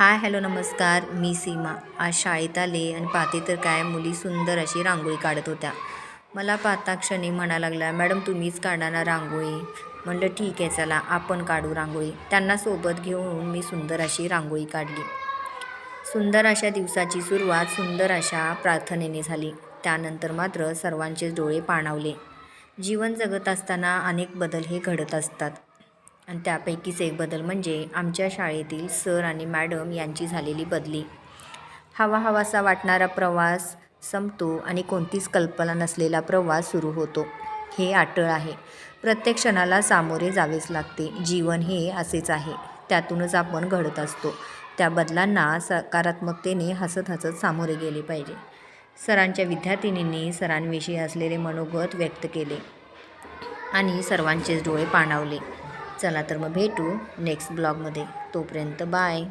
Hi hello नमस्कार. मी सीमा. आज शाळेत आले आणि पाहते तर काय मुली सुंदर अशी रांगोळी काढत होत्या. मला पाहता क्षणी म्हणा लागला मॅडम तुम्हीच काढणार रांगोळी. म्हणलं ठीक आहे चला आपण काढू रांगोळी. त्यांना सोबत घेऊन मी सुंदर अशी रांगोळी काढली. सुंदर अशा दिवसाची सुरुवात सुंदर अशा प्रार्थनेने झाली. त्यानंतर मात्र सर्वांचे डोळे पाणावले. जीवन जगत असताना अनेक बदल हे घडत असतात. आणि त्यापैकीच एक बदल म्हणजे आमच्या शाळेतील सर आणि मॅडम यांची झालेली बदली. हवा हवासा वाटणारा प्रवास संपतो आणि कोणतीच कल्पना नसलेला प्रवास सुरू होतो. हे अटळ आहे. प्रत्येक क्षणाला सामोरे जावेच लागते. जीवन हे असेच आहे. त्यातूनच आपण घडत असतो. त्या बदलांना सकारात्मकतेने हसत हसत सामोरे गेले पाहिजे. सरांच्या विद्यार्थिनींनी सरांविषयी असलेले मनोगत व्यक्त केले आणि सर्वांचेच डोळे पाणावले. चला तर मग भेटू नेक्स्ट ब्लॉगमध्ये तोपर्यंत बाय